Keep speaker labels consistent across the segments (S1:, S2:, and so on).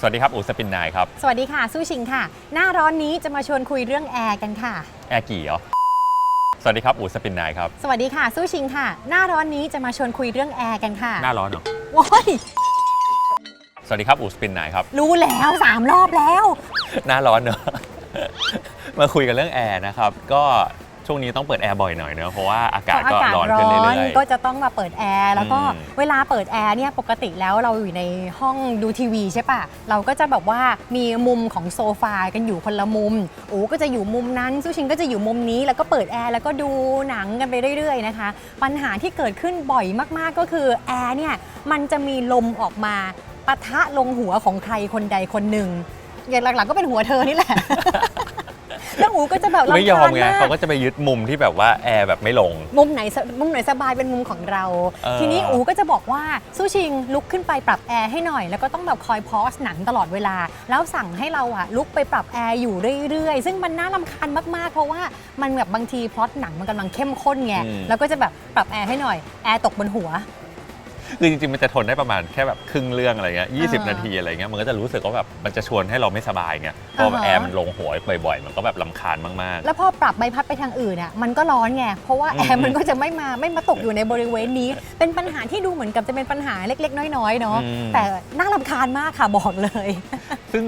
S1: สวัสดีครับอูสปินนายครับ
S2: สวัสดีค่ะสู้ชิงค่ะ หน้าร้อนนี้จะมาชวนคุยเรื่องแอร์กันค่ะ
S1: แอร์กี่เหรอสวัสดีครับอูสปินนายครับ
S2: สวัสดีค่ะสู้ชิงค่ะ หน้าร้อนนี้จะมาชวนคุยเรื่องแอร์กันค่ะ
S1: หน้าร้อนเหรอ
S2: โว้ย
S1: สวัสดีครับอูสปินนายครับ
S2: รู้แล้วสามรอบแล้ว
S1: หน้าร้อนเนอะ มาคุยกันเรื่องแอร์นะครับ ก็ ช่วงนี้ต้องเปิดแอร์บ่อยหน่อยเนอะเพราะว่าอากาศก็ร้อนขึ้นเรื่อย
S2: ก็จะต้องมาเปิดแอร์แล้วก็
S1: อืม
S2: เวลาเปิดแอร์เนี่ยปกติแล้วเราอยู่ในห้องดูทีวีใช่ปะเราก็จะแบบว่ามีมุมของโซฟากันอยู่คนละมุมโอ้ก็จะอยู่มุมนั้นซูชิงก็จะอยู่มุมนี้แล้วก็เปิดแอร์แล้วก็ดูหนังกันไปเรื่อยๆนะคะ ปัญหาที่เกิดขึ้นบ่อยมากๆก็คือแอร์เนี่ยมันจะมีลมออกมาปะทะลงหัวของใครคนใดคนหนึ่งอย่างหลักๆก็เป็นหัวเธอนี่แหละ แล้วอูก็จะแบบ
S1: ๆไม่ยอม
S2: รำคาญ
S1: ไง
S2: มาก
S1: เขาก็จะไปยึดมุมที่แบบว่าแอร์แบบไม่ลง
S2: มุมไหนสมุมไหนสบายเป็นมุมของเรา
S1: เออ
S2: ทีนี้อูก็จะบอกว่าสู้ชิงลุกขึ้นไปปรับแอร์ให้หน่อย แล้วก็ต้องแบบคอยพอสหนังตลอดเวลา แล้วสั่งให้เราอะลุกไปปรับแอร์อยู่เรื่อยๆ ซึ่งมันน่ารำคาญมากๆ เพราะว่ามันแบบบางทีพล็อตหนังมันกำลังเข้มข้นไง
S1: อืม
S2: แล้วก็จะแบบปรับแอร์ให้หน่อย แอร์ตกบนหัว
S1: คือจริงๆมันจะทนได้ประมาณแค่แบบครึ่งเรื่องอะไรเงี้ยยี
S2: อ่า
S1: นาทีอะไรเงี้ยมันก็จะรู้สึกว่าแบบมันจะชวนให้เราไม่สบายไงพอ
S2: อ่าฮะ
S1: แอร์มันลงหัวบ่อยๆ มันก็แบบลำคาญมาก
S2: แล้วพอปรับใบพัดไปทางอื่นอะมันก็ร้อนไงเพราะว่า
S1: อืม
S2: แอร์มันก็จะไม่มาไม่มาตกอยู่ในบริเวณนี้ เป็นปัญหาที่ดูเหมือนกับจะเป็นปัญหาเล็ก ๆ น้อยๆเนาะ
S1: อืม
S2: แต่น่ารำคาญมากค่ะบอกเลย
S1: ๆซึ่ง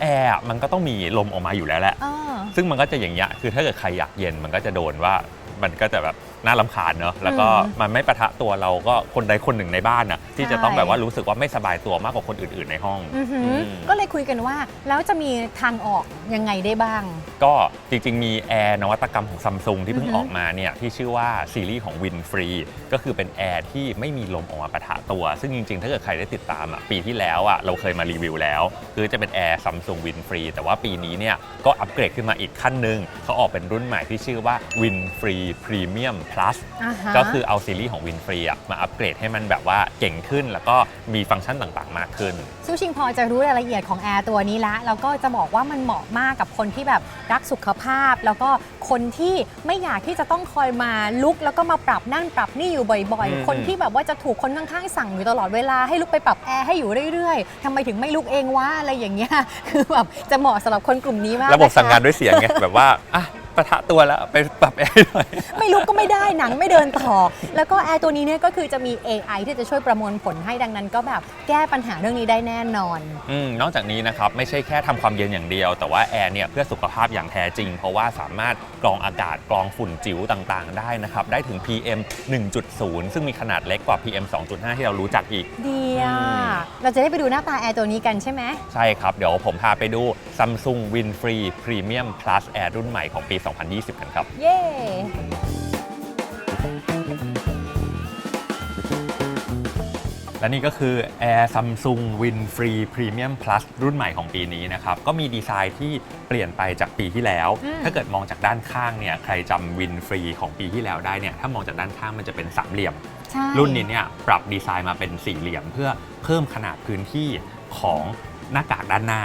S1: แอร์อะมันก็ต้องมีลมออกมาอยู่แล้วแหละ
S2: อ้อ
S1: ซึ่งมันก็จะอย่างเงี้ยคือถ้าเกิดใครอยากเย็นมันก็จะโดนว่ามันก็จะแบบ น่าลำคาญเนอะแล้วก็
S2: อืม
S1: มันไม่ปะทะตัวเราก็คนใดคนหนึ่งในบ้านน่ะที่
S2: ใช่
S1: จะต้องแบบว่ารู้สึกว่าไม่สบายตัวมากกว่าคนอื่น ๆ ในห้อง
S2: อือหือ
S1: อืม
S2: ก็เลยคุยกันว่า แล้วจะมีทางออกยังไงได้บ้าง
S1: ก็จริง ๆ มีแอร์นวัตกรรมของซัมซุงที่เพิ่ง
S2: อือฮึ
S1: ออกมาเนี่ยที่ชื่อว่าซีรีส์ของ Win Free ก็คือเป็นแอร์ที่ไม่มีลมออกมาปะทะตัว ซึ่งจริง ๆ ถ้าเกิดใครได้ติดตามอะปีที่แล้วอะเราเคยมารีวิวแล้ว คือจะเป็นแอร์ซัมซุง Win Free แต่ว่าปีนี้เนี่ยก็อัปเกรดขึ้นมาอีกขั้นหนึ่งเขาออกเป็นรุ่นใหม่ที่ชื่อว่า Win Free Premium Plus
S2: อ่าฮะ
S1: ก็คือเอาซีรีส์ของ Win Free อะมาอัปเกรดให้มันแบบว่าเก่งขึ้น แล้วก็มีฟังก์ชันต่างๆ มากขึ้น
S2: ซูชิงพอจะรู้รายละเอียดของแอร์ตัวนี้ละแล้วก็จะบอกว่ามันเหมาะมากกับคนที่แบบรักสุขภาพ แล้วก็คนที่ไม่อยากที่จะต้องคอยมาลุก แล้วก็มาปรับนั่นปรับนี่อยู่บ่อย
S1: อืม
S2: ๆคนที่แบบว่าจะถูกคนข้างๆสั่งอยู่ตลอดเวลาให้ลุกไปปรับแอร์ให้อยู่เรื่อยๆทำไมถึงไม่ลุกเองวะอะไรอย่างเงี้ยคือแบบจะเหมาะสำหรับคนกลุ่มนี้มาก
S1: ระบบ
S2: นะคะ
S1: สั่งงานด้วยเสียงไงแบบว่าอะ ปะทะตัวแล้วไปปรับแอร์หน่อย
S2: ไม่ลุกก็ไม่ได้หนังไม่เดินต่อ แล้วก็แอร์ตัวนี้เนี่ยก็คือจะมี AI ที่จะช่วยประมวลผลให้ดังนั้นก็แบบแก้ปัญหาเรื่องนี้ได้แน่นอน
S1: อืมนอกจากนี้นะครับ ไม่ใช่แค่ทำความเย็นอย่างเดียว แต่ว่าแอร์เนี่ยเพื่อสุขภาพอย่างแท้จริง เพราะว่าสามารถกรองอากาศกรองฝุ่นจิ๋วต่างๆ ได้นะครับ ได้ถึง PM 1.0 ซึ่งมีขนาดเล็กกว่า PM 2.5 ที่เรารู้จักอีก
S2: ดีอะ
S1: อืม
S2: เราจะได้ไปดูหน้าตาแอร์ตัวนี้กันใช่ไหม
S1: ใช่ครับ เดี๋ยวผมพาไปดู Samsung Win Free Premium Plus Air รุ่นใหม่ของปี2020 กันครับ
S2: เย้
S1: และนี่ก็คือ Air Samsung Win Free Premium Plus รุ่นใหม่ของปีนี้นะครับ ก็มีดีไซน์ที่เปลี่ยนไปจากปีที่แล้ว
S2: อืม
S1: ถ้าเกิดมองจากด้านข้างเนี่ยใครจำ Win Free ของปีที่แล้วได้เนี่ยถ้ามองจากด้านข้างมันจะเป็นสามเหลี่ยม
S2: ใช่
S1: รุ่นนี้เนี่ยปรับดีไซน์มาเป็นสี่เหลี่ยมเพื่อเพิ่มขนาดพื้นที่ของ หน้ากากด้านหน้า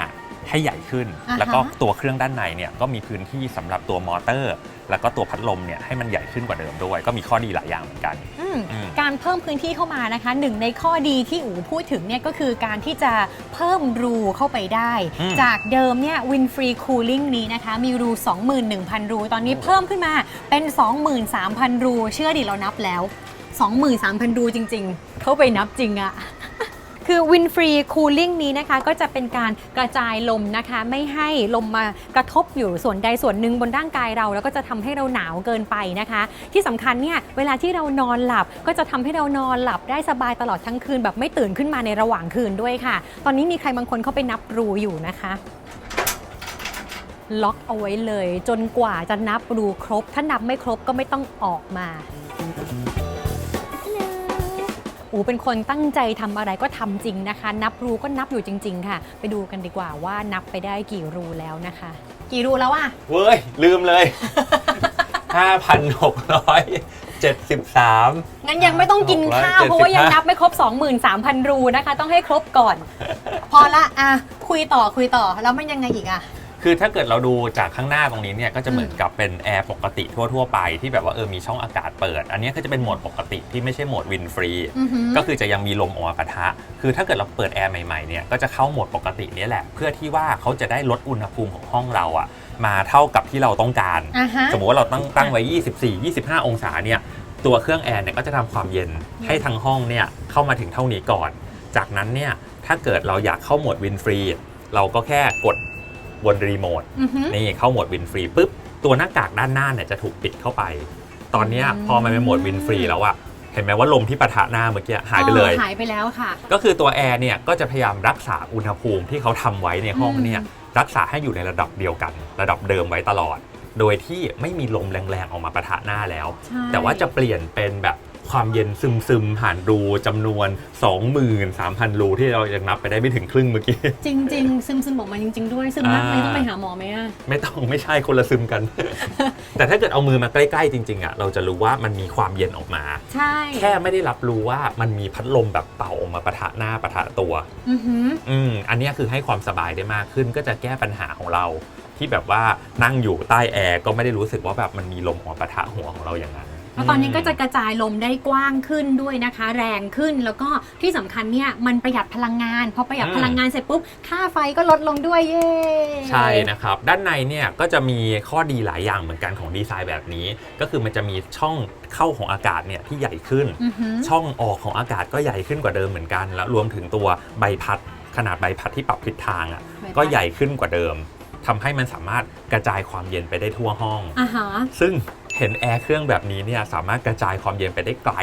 S1: ให้ใหญ่ขึ้น
S2: อ่าฮะ
S1: แล้วก็ตัวเครื่องด้านในเนี่ยก็มีพื้นที่สำหรับตัวมอเตอร์ แล้วก็ตัวพัดลมเนี่ยให้มันใหญ่ขึ้นกว่าเดิมด้วย ก็มีข้อดีหลายอย่างเหมือนกัน
S2: อืม
S1: อืม
S2: การเพิ่มพื้นที่เข้ามานะคะหนึ่งในข้อดีที่อูพูดถึงเนี่ยก็คือการที่จะเพิ่มรูเข้าไปได้
S1: อืม
S2: จากเดิมเนี่ย Win Free Cooling นี้นะคะ มีรู 21,000 รู ตอนนี้เพิ่มขึ้นมาเป็น 23,000 รู เชื่อดิเรานับแล้ว 23,000 รูจริง ๆ เข้าไปนับจริงอะ คือ Win Free Cooling นี้นะคะก็จะเป็นการกระจายลมนะคะ ไม่ให้ลมมากระทบอยู่ส่วนใดส่วนหนึ่งบนร่างกายเรา แล้วก็จะทำให้เราหนาวเกินไปนะคะ ที่สำคัญเนี่ยเวลาที่เรานอนหลับก็จะทำให้เรานอนหลับได้สบายตลอดทั้งคืน แบบไม่ตื่นขึ้นมาในระหว่างคืนด้วยค่ะ ตอนนี้มีใครบางคนเข้าไปนับรูอยู่นะคะล็อกเอาไว้เลย จนกว่าจะนับรูครบ ถ้านับไม่ครบก็ไม่ต้องออกมา อูเป็นคนตั้งใจทำอะไรก็ทำจริงนะคะ นับรูก็นับอยู่จริง ๆ ค่ะ ไปดูกันดีกว่าว่านับไปได้กี่รูแล้วนะคะ กี่รูแล้วอะ
S1: เว้ย ลืมเลย 5,673
S2: งั้นยังไม่ต้องกินข้าว
S1: 675
S2: เพราะว่ายังนับไม่ครบ 23,000 รูนะคะ ต้องให้ครบก่อน พอละอะคุยต่อคุยต่อ แล้วมันยังไงอีกอะ
S1: คือถ้าเกิดเราดูจากข้างหน้าตรงนี้เนี่ยก็จะเหมือนกับเป็นแอร์ปกติทั่วๆไปที่แบบว่าเออมีช่องอากาศเปิด อันนี้ก็จะเป็นโหมดปกติที่ไม่ใช่โหมดวินฟรี
S2: อือหือ
S1: ก็คือจะยังมีลมออกมาปะทะ คือถ้าเกิดเราเปิดแอร์ใหม่ๆเนี่ยก็จะเข้าโหมดปกติเนี้แหละ เพื่อที่ว่าเขาจะได้ลดอุณหภูมิของห้องเราอะมาเท่ากับที่เราต้องการ
S2: อ่าฮะ
S1: สมมติว่าเราตั้งตั้งไว้ 24 25 องศาเนี่ย ตัวเครื่องแอร์เนี่ยก็จะทำความเย็นให้ทั้งห้องเนี่ยเข้ามาถึงเท่านี้ก่อน จากนั้นเนี่ยถ้าเกิดเราอยากเข้าโหมดวินฟรี เราก็แค่กด บนรีโมท
S2: อือหือ
S1: นี่เข้าโหมดวินฟรีปุ๊บตัวหน้ากากด้านหน้าเนี่ยจะถูกปิดเข้าไป ตอนเนี้ย
S2: อืม
S1: พอมันเป็นโหมดวินฟรีแล้วอะเห็นไหมว่าลมที่ปะทะหน้าเมื่อกี้หายไปเลย
S2: อ๋อหายไปแล้วค่ะ
S1: ก็คือตัวแอร์เนี่ยก็จะพยายามรักษาอุณหภูมิที่เขาทำไว้ในห้องเนี่ย
S2: อืม
S1: รักษาให้อยู่ในระดับเดียวกัน ระดับเดิมไว้ตลอด โดยที่ไม่มีลมแรงๆออกมาปะทะหน้าแล้ว
S2: ใช่
S1: แต่ว่าจะเปลี่ยนเป็นแบบ ความเย็นซึมๆผ่านรูจำนวน 23,000 รูที่เรายังนับไปได้ไม่ถึงครึ่งเมื่อกี้
S2: จริง ๆ ซึมซึมๆออกมาจริง ๆ ด้วยซึมมากไหม
S1: อ่า
S2: ต้องไปหาหมอไหมอะ
S1: ไม่ต้องไม่ใช่คนละซึมกัน แต่ถ้าเกิดเอามือมาใกล้ๆจริงๆอะเราจะรู้ว่ามันมีความเย็นออกมา
S2: ใช่
S1: แค่ไม่ได้รับรู้ว่ามันมีพัดลมแบบเป่าออกมาปะทะหน้าปะทะตัว
S2: อือหือ
S1: อืมอันเนี้ยคือให้ความสบายได้มากขึ้นก็จะแก้ปัญหาของเราที่แบบว่านั่งอยู่ใต้แอร์ก็ไม่ได้รู้สึกว่าแบบมันมีลมออกมาปะทะหัวของเราอย่างนั้น
S2: แล้วตอนนี้ก็จะกระจายลมได้กว้างขึ้นด้วยนะคะ แรงขึ้นแล้วก็ที่สำคัญเนี่ยมันประหยัดพลังงานพอประหยัดพลังงานเสร็จปุ๊บค่าไฟก็ลดลงด้วยเย้
S1: ใช่นะครับ ด้านในเนี่ยก็จะมีข้อดีหลายอย่างเหมือนกันของดีไซน์แบบนี้ ก็คือมันจะมีช่องเข้าของอากาศเนี่ยที่ใหญ่ขึ้น
S2: อือหือ
S1: ช่องออกของอากาศก็ใหญ่ขึ้นกว่าเดิมเหมือนกัน แล้วรวมถึงตัวใบพัดขนาดใบพัดที่ปรับทิศทางอะ
S2: ใบพัด
S1: ก็ใหญ่ขึ้นกว่าเดิมทำให้มันสามารถกระจายความเย็นไปได้ทั่วห้อง
S2: อ่าฮะ
S1: ซึ่ง เห็นแอร์เครื่องแบบนี้เนี่ยสามารถกระจายความเย็นไปได้ไกล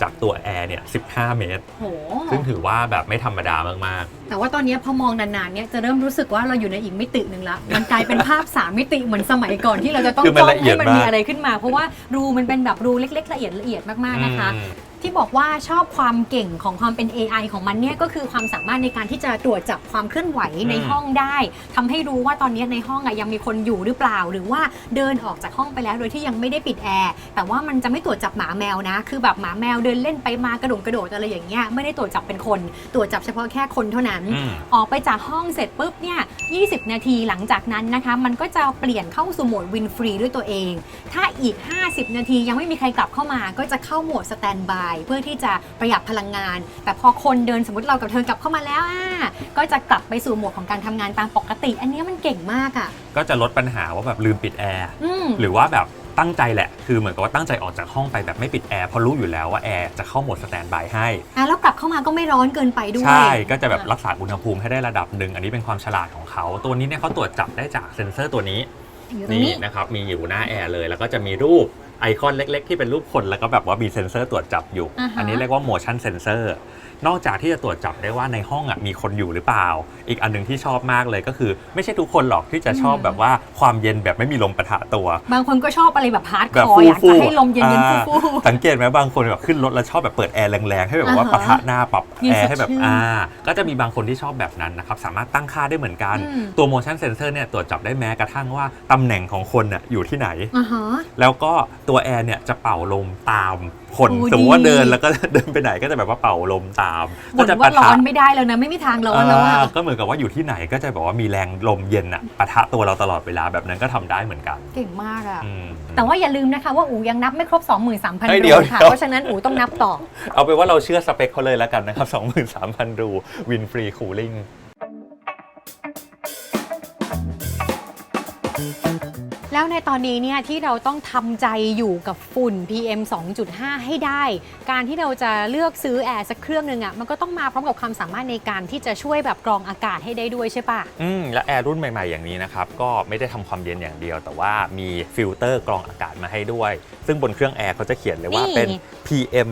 S1: จากตัวแอร์เนี่ย 15 เมตร
S2: โห
S1: ซึ่งถือว่าแบบไม่ธรรมดามาก
S2: แต่ว่าตอนนี้พอมองนานๆเนี่ยจะเริ่มรู้สึกว่าเราอยู่ในอีกมิติหนึ่งละ มันกลายเป็นภาพสามมิติเหมือนสมัยก่อนที่เราจะต้อง
S1: คือมัน
S2: จ้อง
S1: ละเอียด
S2: ให้มัน
S1: มาก
S2: มีอะไรขึ้นมา เพราะว่ารูมันเป็นแบบรูเล็กๆ ละเอียดละเอียดมากๆนะคะ
S1: อืม
S2: ที่บอกว่าชอบความเก่งของความเป็น AI ของมันเนี่ยก็คือความสามารถในการที่จะตรวจจับความเคลื่อนไหวใน
S1: อืม
S2: ห้องได้ทำให้รู้ว่าตอนนี้ในห้องอะยังมีคนอยู่หรือเปล่า หรือว่าเดินออกจากห้องไปแล้วโดยที่ยังไม่ได้ปิดแอร์แต่ว่ามันจะไม่ตรวจจับหมาแมวนะ คือแบบหมาแมวเดินเล่นไปมากระโดดกระโดดอะไรอย่างเงี้ยไม่ได้ตรวจจับเป็นคน ตรวจจับเฉพาะแค่คนเท่านั้น
S1: อืม
S2: ออกไปจากห้องเสร็จปุ๊บเนี่ย 20 นาทีหลังจากนั้นนะคะ มันก็จะเปลี่ยนเข้าสู่โหมดวินฟรีด้วยตัวเอง ถ้าอีก 50 นาทียังไม่มีใครกลับเข้ามา ก็จะเข้าโหมดสแตนบายเพื่อที่จะประหยัดพลังงาน แต่พอคนเดินสมมติเรากับเธอกลับเข้ามาแล้วอะก็จะกลับไปสู่โหมดของการทำงานตามปกติ อันเนี้ยมันเก่งมากอะ
S1: ก็จะลดปัญหาว่าแบบลืมปิดแอร์
S2: อืม
S1: หรือว่าแบบ ตั้งใจแหละ คือเหมือนกับว่าตั้งใจออกจากห้องไปแบบไม่ปิดแอร์เพราะรู้อยู่แล้วว่าแอร์จะเข้าโหมดสแตนบายให้
S2: อะแล้วกลับเข้ามาก็ไม่ร้อนเกินไปด้วย
S1: ใช่ ก็จะแบบรักษาอุณหภูมิให้ได้ระดับหนึ่ง อันนี้เป็นความฉลาดของเขา ตัวนี้เนี่ยเขาตรวจจับได้จากเซ็นเซอร์ตัวนี้
S2: อยู่ตรง
S1: นี่
S2: นี้
S1: นะครับ มีอยู่หน้าแอร์เลย แล้วก็จะมีรูปไอคอนเล็ก ๆ ที่เป็นรูปคน แล้วก็แบบว่ามีเซ็นเซอร์ตรวจจับอยู่
S2: อ่าฮะ
S1: อันนี้เรียกว่า motion sensor นอกจากที่จะตรวจจับได้ว่าในห้องอะมีคนอยู่หรือเปล่า อีกอันหนึงที่ชอบมากเลยก็คือ ไม่ใช่ทุกคนหรอกที่จะชอบแบบว่าความเย็นแบบไม่มีลมปะทะตัว
S2: บางคนก็ชอบอะไรแบบฮาร์ดค
S1: แบบ
S2: อร์อยาก
S1: ฟู
S2: จะ
S1: ๆ
S2: ให้ลมเย็น
S1: อ่า
S2: ๆฟูๆ
S1: สังเกตไหมบางคนแบบขึ้นรถแล้วชอบแบบเปิดแอร์แรงๆให้แบบว่า
S2: อ่าฮะ
S1: ปะทะหน้าปรับ
S2: เย็น
S1: แอ
S2: ส
S1: ร์
S2: ด
S1: ให้แบบ
S2: ชื่น
S1: อ่าก็จะมีบางคนที่ชอบแบบนั้นนะครับสามารถตั้งค่าได้เหมือนกัน
S2: อืม
S1: ตัว motion sensor เนี่ยตรวจจับได้แม้กระทั่งว่าตำแหน่งของคนน่ะอยู่ที่ไหน
S2: อ่าฮะ
S1: แล้วก็ตัวแอร์เนี่ยจะเป่าลมตามคน
S2: โอ้
S1: สมมติว่า
S2: ดี
S1: เดินแล้วก็เดินไปไหนก็จะแบบว่าเป่าลมตาม
S2: บ่น
S1: จะ
S2: ว่าร้อนไม่ได้แล้วนะไม่มีทางร้อนแล้วอะ
S1: อ่าก็เหมือนกับว่าอยู่ที่ไหนก็จะแบบว่ามีแรงลมเย็นอะปะทะตัวเราตลอดเวลาแบบนั้นก็ทำได้เหมือนกัน
S2: เก่งมากอะ
S1: อืม
S2: แต่ว่าอย่าลืมนะคะว่าอูยังนับไม่ครบ 23,000
S1: เฮ้ย
S2: รู
S1: เดี๋ยว
S2: ค่ะ
S1: เดี๋ยว
S2: เพราะฉะนั้นอูต้องนับต่อ
S1: เอาเป็นว่าเราเชื่อสเปคเขาเลยแล้วกันนะครับ23,000รูวินฟรีคูลิ่ง
S2: แล้วในตอนนี้เนี่ยที่เราต้องทำใจอยู่กับฝุ่น PM 2.5 ให้ได้ การที่เราจะเลือกซื้อแอร์สักเครื่องหนึ่งอะมันก็ต้องมาพร้อมกับความสามารถในการที่จะช่วยแบบกรองอากาศให้ได้ด้วยใช่ปะ
S1: อืมและแอร์รุ่นใหม่ ๆ อย่างนี้นะครับ ก็ไม่ได้ทำความเย็นอย่างเดียว แต่ว่ามีฟิลเตอร์กรองอากาศมาให้ด้วย ซึ่งบนเครื่องแอร์เขาจะเขียนเลยว่า
S2: นี่
S1: เป็น PM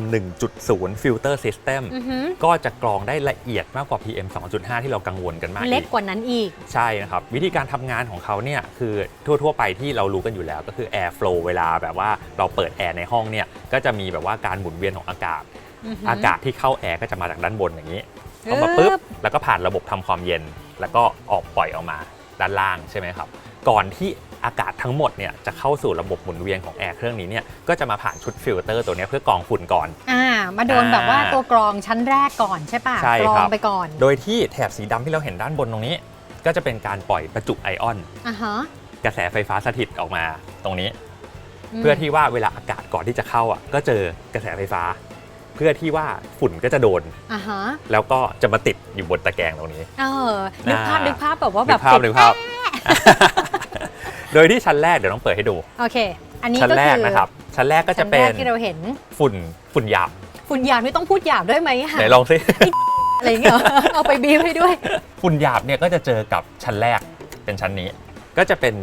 S1: 1.0 Filter System
S2: อือหือ
S1: ก็จะกรองได้ละเอียดมากกว่า PM 2.5 ที่เรากังวลกันมาก
S2: เล็ก
S1: อีก
S2: กว่านั้นอีก
S1: ใช่นะครับ วิธีการทำงานของเขาเนี่ยคือทั่ว ๆ ไปที่เรารู้กันอยู่แล้วก็คือ Air Flow เวลาแบบว่าเราเปิดแอร์ในห้องเนี่ยก็จะมีแบบว่าการหมุนเวียนของอากาศ
S2: อือหือ
S1: อากาศที่เข้าแอร์ก็จะมาจากด้านบนอย่างนี้
S2: ปึ๊
S1: เข้า
S2: บ
S1: มาปุ๊บแล้วก็ผ่านระบบทำความเย็น แล้วก็ออกปล่อยออกมาด้านล่างใช่ไหมครับ ก่อนที่อากาศทั้งหมดเนี่ยจะเข้าสู่ระบบหมุนเวียนของแอร์เครื่องนี้เนี่ยก็จะมาผ่านชุดฟิลเตอร์ตัวเนี้ยเพื่อกรองฝุ่นก่อน
S2: อ่า มาโดนแบบว่า
S1: อ่า
S2: ตัวกรองชั้นแรกก่อนใช่ปะ
S1: ใช่
S2: กรอ
S1: ครั
S2: ง
S1: บ
S2: ไปก่อน
S1: โดยที่แถบสีดำที่เราเห็นด้านบนตรงนี้ ก็จะเป็นการปล่อยประจุไอออน
S2: อะฮะ
S1: กระแสไฟฟ้าสถิตออกมาตรงนี้
S2: ม
S1: เพื่อที่ว่าเวลาอากาศก่อนที่จะเข้าอะก็เจอกระแสไฟฟ้า เพื่อที่ว่าฝุ่นก็จะโดน
S2: อะฮะ
S1: แล้วก็จะมาติดอยู่บนตะแกรงตรงนี้
S2: เออนึกภาพ
S1: อ่านึ
S2: นึกภาพแบบว่าแบ
S1: นึ
S2: บ
S1: กภาพ
S2: ติด
S1: นึกภาพ โดยที่ชั้นแรกเดี๋ยวต้องเปิดให้ดู
S2: โอเค อันนี้
S1: ชั้น
S2: ก็
S1: แร
S2: คื
S1: ก
S2: อ
S1: นะครับ ชั้นแรกก็จะ
S2: ชั้น
S1: เป็
S2: แร
S1: น
S2: กที่เราเห็น
S1: ฝุ่นฝุ่นหยาบ
S2: ฝุ่นหยาบไม่ต้องพูดหยาบด้วยไหมอะ
S1: ไหนลองซิ
S2: อะไรอย่างเงี้ยเหรอเอาไปบีบให้ด้วย
S1: ฝุ่นหยาบเนี่ยก็จะเจอกับชั้นแรกเป็นชั้นนี้ ก็จะเป็น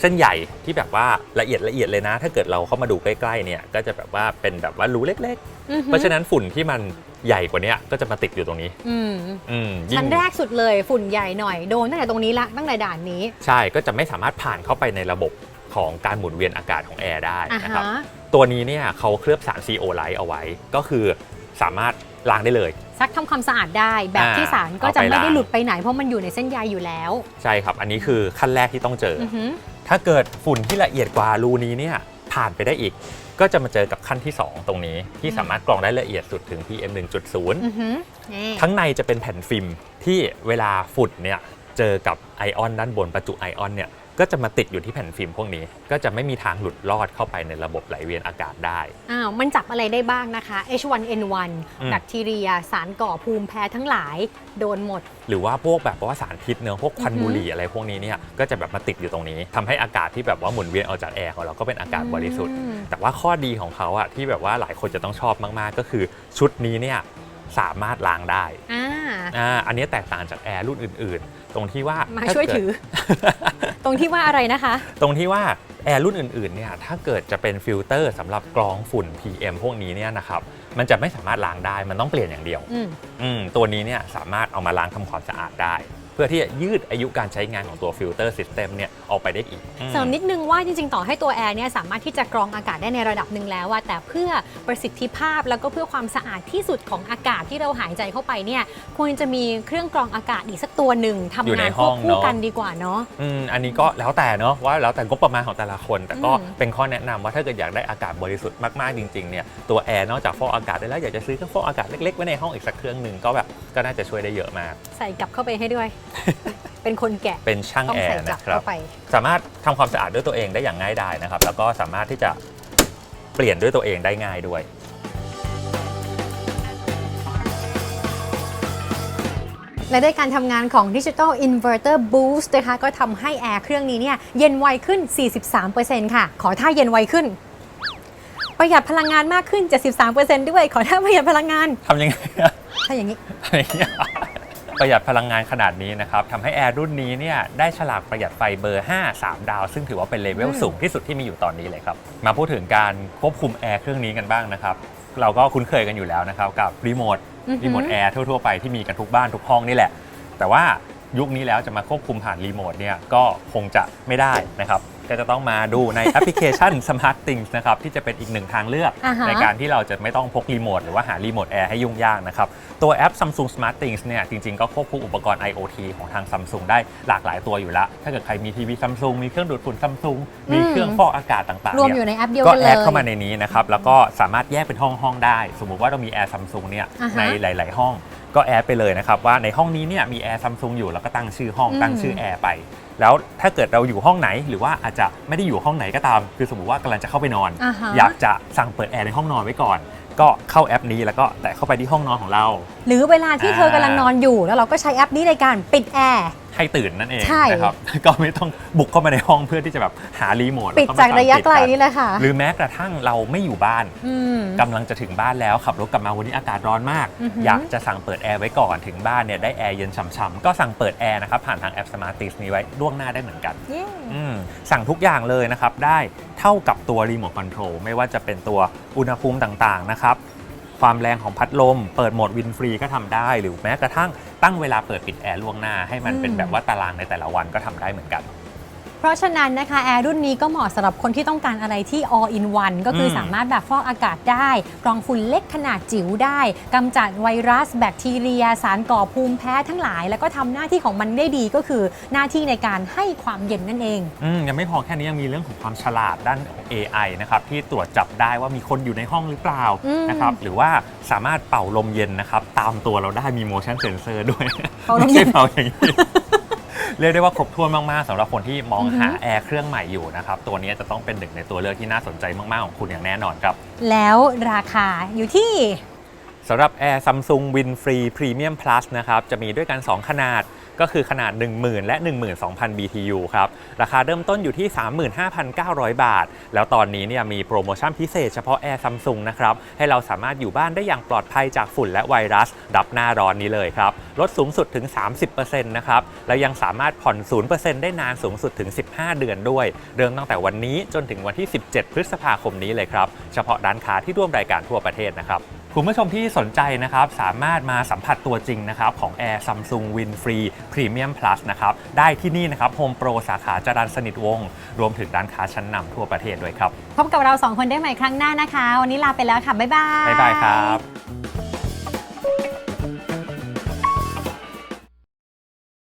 S1: เส้นใหญ่ที่แบบว่าละเอียดละเอียดเลยนะ ถ้าเกิดเราเข้ามาดูใกล้ๆเนี่ยก็จะแบบว่าเป็นแบบว่ารูเล็ก
S2: อือ
S1: ๆ
S2: ฮึ
S1: เพราะฉะนั้นฝุ่นที่มันใหญ่กว่าเนี้ยก็จะมาติดอยู่ตรงนี้
S2: อืม
S1: อืมยิ่ง
S2: ชั้นแรกสุดเลยฝุ่นใหญ่หน่อยโดนตั้งแต่ตรงนี้ละตั้งแต่ด่านนี้
S1: ใช่ก็จะไม่สามารถผ่านเข้าไปในระบบของการหมุนเวียนอากาศของแอร์ได้
S2: อะ
S1: นะครับ
S2: ฮะ
S1: ตัวนี้เนี่ยเขาเคลือบสาร CO Light เอาไว้ ก็คือสามารถ ล้างได้เลย
S2: ซักทำความสะอาดได้แบบ
S1: อ่า
S2: ที่สารก็จะ
S1: เอาไป
S2: ไม่ได้
S1: ล้าง
S2: หลุดไปไหนเพราะมันอยู่ในเส้นใยอยู่แล้ว
S1: ใช่ครับ อันนี้คือขั้นแรกที่ต้องเจออ
S2: อือฮึ
S1: ถ้าเกิดฝุ่นที่ละเอียดกว่ารูนี้เนี่ยผ่านไปได้อีก ก็จะมาเจอกับขั้นที่ 2 ตรงนี้ ที่สามารถกรองได้ละเอียดสุดถึง PM 1.0
S2: อือฮึนี่
S1: ข้างในจะเป็นแผ่นฟิล์มที่เวลาฝุ่นเนี่ยเจอกับไอออนด้านบนประจุไอออนเนี่ย ก็จะมาติดอยู่ที่แผ่นฟิล์มพวกนี้ ก็จะไม่มีทางหลุดรอดเข้าไปในระบบไหลเวียนอากาศได้
S2: อ้าวมันจับอะไรได้บ้างนะคะ H1N1
S1: อืม
S2: แบคทีเรีย สารก่อภูมิแพ้ทั้งหลายโดนหมด
S1: หรือว่าพวกแบบว่าสารพิษเนอะพวกควัน
S2: อือฮึ
S1: บุหรี่อะไรพวกนี้เนี่ยก็จะแบบมาติดอยู่ตรงนี้ทำให้อากาศที่แบบว่าหมุนเวียนออกจากแอร์ของเราก็เป็นอากาศบริสุทธิ์
S2: อืม
S1: แต่ว่าข้อดีของเขาอะที่แบบว่าหลายคนจะต้องชอบมาก ๆ ก็คือชุดนี้เนี่ยสามารถล้างได้
S2: อ่า
S1: อ่าอันนี้แตกต่างจากแอร์รุ่นอื่น ๆ ตรงที่ว่า
S2: มา
S1: ถ้
S2: ช่วย
S1: เกิด
S2: ถือ ตรงที่ว่าอะไรนะคะ
S1: ตรงที่ว่าแอร์รุ่นอื่นๆเนี่ยถ้าเกิดจะเป็นฟิลเตอร์สำหรับกรองฝุ่น PM พวกนี้เนี่ยนะครับมันจะไม่สามารถล้างได้มันต้องเปลี่ยนอย่างเดียว
S2: อืม
S1: อืมตัวนี้เนี่ยสามารถเอามาล้างทำความสะอาดได้เพื่อที่จะยืดอายุการใช้งานของตัวฟิลเตอร์ซิสเต็มเนี่ยออกไปได้อีกอืม
S2: เสริมนิดนึงว่าจริงๆ ต่อให้ตัวแอร์เนี่ยสามารถที่จะกรองอากาศได้ในระดับหนึ่งแล้วอะแต่เพื่อประสิทธิภาพแล้วก็เพื่อความสะอาดที่สุดของอากาศที่เราหายใจเข้าไปเนี่ยควรจะมีเครื่องกรองอากาศอีกสักตัวหนึ่งทำ
S1: อยู่
S2: งา
S1: ใน
S2: น
S1: ห้
S2: คว
S1: อบง
S2: คู่
S1: เนอะ
S2: กันดีกว่าเนาะ
S1: อืมอันนี้ก็แล้วแต่เนาะว่าแล้วแต่งบประมาณของแต่ละคน แต่ก็
S2: อืม
S1: เป็นข้อแนะนำว่าถ้าเกิดอยากได้อากาศบริสุทธิ์มากๆจริงๆเนี่ยตัวแอร์นอกจากฟอกอากาศได้แล้วอยากจะซื้อเครื่องฟอกอากาศเล็กๆไว้ในห้องอีกสักเครื่องหนึ่งก็แบบก็น่าจะช่วยได้เยอะมาก
S2: ใส่กลับเข้าไปให้ด้วยเป็นคนแกะ
S1: เป็นช่าง
S2: ต้อง
S1: แอ
S2: ใส่
S1: ร์
S2: กลับ
S1: นะครับ
S2: เข้าไป
S1: สามารถทำความสะอาดด้วยตัวเองได้อย่างง่ายดายนะครับ แล้วก็สามารถที่จะเปลี่ยนด้วยตัวเองได้ง่ายด้วย
S2: และด้วยการทำงานของ Digital Inverter Boost นะคะ ก็ทำให้แอร์เครื่องนี้เนี่ยเย็นไวขึ้น 43%ค่ะ ขอท่าเย็นไวขึ้น ประหยัดพลังงานมากขึ้น 73%ด้วย ขอท่าประหยัดพลังงาน
S1: ทำยังไงอะ
S2: ถ้าอย่างนี้
S1: อะไรเงี้ย ประหยัดพลังงานขนาดนี้นะครับทำให้แอร์รุ่นนี้เนี่ยได้ฉลากประหยัดไฟเบอร์ 5 3 ดาว ซึ่งถือว่าเป็นเลเวล
S2: อืม
S1: สูงที่สุดที่มีอยู่ตอนนี้เลยครับ มาพูดถึงการควบคุมแอร์เครื่องนี้กันบ้างนะครับ เราก็คุ้นเคยกันอยู่แล้วนะครับกับรีโมท
S2: อือหือ
S1: รีโมทแอร์ทั่วๆไปที่มีกันทุกบ้านทุกห้องนี่แหละ แต่ว่ายุคนี้แล้วจะมาควบคุมผ่านรีโมทเนี่ยก็คงจะไม่ได้นะครับ ก็จะต้องมาดูในแอปพลิเคชัน Smart Things นะครับที่จะเป็นอีกหนึ่งทางเลือก
S2: อ่าฮะ
S1: ในการที่เราจะไม่ต้องพกรีโมทหรือว่าหารีโมทแอร์ให้ยุ่งยากนะครับ ตัวแอป Samsung Smart Things เนี่ยจริงๆ ก็ควบคุมอุปกรณ์ IoT ของทาง Samsung ได้หลากหลายตัวอยู่แล้วถ้าเกิดใครมีทีวี Samsung มีเครื่องดูดฝุ่น Samsung มีเครื่องฟอกอากาศต่างๆ
S2: รวม
S1: เนี่
S2: อยู่ในแอปเดียว
S1: ก็
S2: กัน
S1: แอ
S2: เลย
S1: ดเข้ามาในนี้นะครับแล้วก็สามารถแยกเป็นห้องห้องๆได้ สมมุติว่าเรามีแอร์ซัมซุงเนี่ย
S2: อ่าฮะ
S1: ในหลาย ๆ ห้อง ก็แอดไปเลยนะครับว่าในห้องนี้เนี่ยมีแอร์ซัมซุงอยู่แล้วก็ตั้งชื่อห้อง
S2: อืม
S1: ตั้งชื่อแอร์ไป แล้วถ้าเกิดเราอยู่ห้องไหน หรือว่าอาจจะไม่ได้อยู่ห้องไหนก็ตาม คือสมมติว่ากำลังจะเข้าไปนอน
S2: อ่าฮะ
S1: อยากจะสั่งเปิดแอร์ในห้องนอนไว้ก่อน ก็เข้าแอปนี้แล้วก็แตะเข้าไปที่ห้องนอนของเรา
S2: หรือเวลาที่
S1: อ่า
S2: เธอกำลังนอนอยู่แล้วเราก็ใช้แอปนี้ในการปิดแอร์
S1: ให้ตื่นนั่นเอง
S2: ใช่
S1: นะครับ ก็ไม่ต้องบุกเข้ามาในห้องเพื่อที่จะแบบหารีโมท
S2: ปิด
S1: แล้วม
S2: จากระยะ
S1: สั่ง
S2: ไกล
S1: ปิด
S2: นี่แหละค่ะ
S1: หรือแม้กระทั่งเราไม่อยู่บ้าน
S2: อืม
S1: กำลังจะถึงบ้านแล้วขับรถกลับมาวันนี้อากาศร้อนมาก
S2: อือหือ
S1: อยากจะสั่งเปิดแอร์ไว้ก่อนถึงบ้านเนี่ยได้แอร์เย็นฉ่ำๆก็สั่งเปิดแอร์นะครับผ่านทางแอป Smart t i s นี้ไว้ล่วงหน้าได้เหมือนกัน
S2: เย้
S1: อืมสั่งทุกอย่างเลยนะครับได้ เท่ากับตัวรีโมทคอนโทรลไม่ว่าจะเป็นตัวอุณหภูมิต่างๆนะครับความแรงของพัดลม เปิดโหมดวินฟรีก็ทำได้ หรือแม้กระทั่งตั้งเวลาเปิดปิดแอร์ล่วงหน้าให้มันเป็นแบบว่าตารางในแต่ละวันก็ทำได้เหมือนกัน
S2: เพราะฉะนั้นนะคะแอร์รุ่นนี้ก็เหมาะสำหรับคนที่ต้องการอะไรที่ all in one ก็คืออ
S1: ม
S2: สามารถแบบฟอกอากาศได้กรองฝุ่นเล็กขนาดจิ๋วได้กำจัดไวรัส แบคทีเรีย สารก่อภูมิแพ้ทั้งหลาย แล้วก็ทำหน้าที่ของมันได้ดีก็คือหน้าที่ในการให้ความเย็นนั่นเอง
S1: อืมยังไม่พอแค่นี้ยังมีเรื่องของความฉลาดด้านของ AI นะครับที่ตรวจจับได้ว่ามีคนอยู่ในห้องหรือเปล่า
S2: อืม
S1: นะครับหรือว่าสามารถเป่าลมเย็นนะครับตามตัวเราได้มี motion sensor ด้วย
S2: เป่าลมเย็น
S1: ไใช่เป่าอย่างนี้ เรียกได้ว่าครบถ้วนมากๆสำหรับคนที่มองหาแอร์เครื่องใหม่อยู่นะครับ ตัวนี้จะต้องเป็นหนึ่งในตัวเลือกที่น่าสนใจมากๆของคุณอย่างแน่นอนครับ
S2: แล้วราคาอยู่ที่
S1: สำหรับ Air Samsung Win Free Premium Plus นะครับ จะมีด้วยกัน 2 ขนาด ก็คือขนาด 10,000 และ 12,000 BTU ครับ ราคาเริ่มต้นอยู่ที่ 35,900 บาท แล้วตอนนี้เนี่ยมีโปรโมชั่นพิเศษเฉพาะ Air Samsung นะครับ ให้เราสามารถอยู่บ้านได้อย่างปลอดภัยจากฝุ่นและไวรัส รับหน้าร้อนนี้เลยครับ ลดสูงสุดถึง 30%นะครับ และยังสามารถผ่อน 0%ได้นานสูงสุดถึง 15 เดือนด้วย เริ่มตั้งแต่วันนี้จนถึงวันที่ 17 พฤษภาคมนี้เลยครับ เฉพาะร้านค้าที่ร่วมรายการทั่วประเทศนะครับ คุณผู้ชมที่สนใจนะครับ สามารถมาสัมผัสตัวจริงนะครับ ของ Air Samsung Win Free Premium Plus นะครับ ได้ที่นี่นะครับ Home Pro สาขาจรัญสนิทวงศ์รวมถึงร้านค้าชั้นนำทั่วประเทศด้วยครับ
S2: พบกับเราสองคนได้ใหม่ครั้งหน้านะคะ วันนี้ลาไปแล้วค่ะ บ๊ายบาย
S1: บ๊ายบายครับ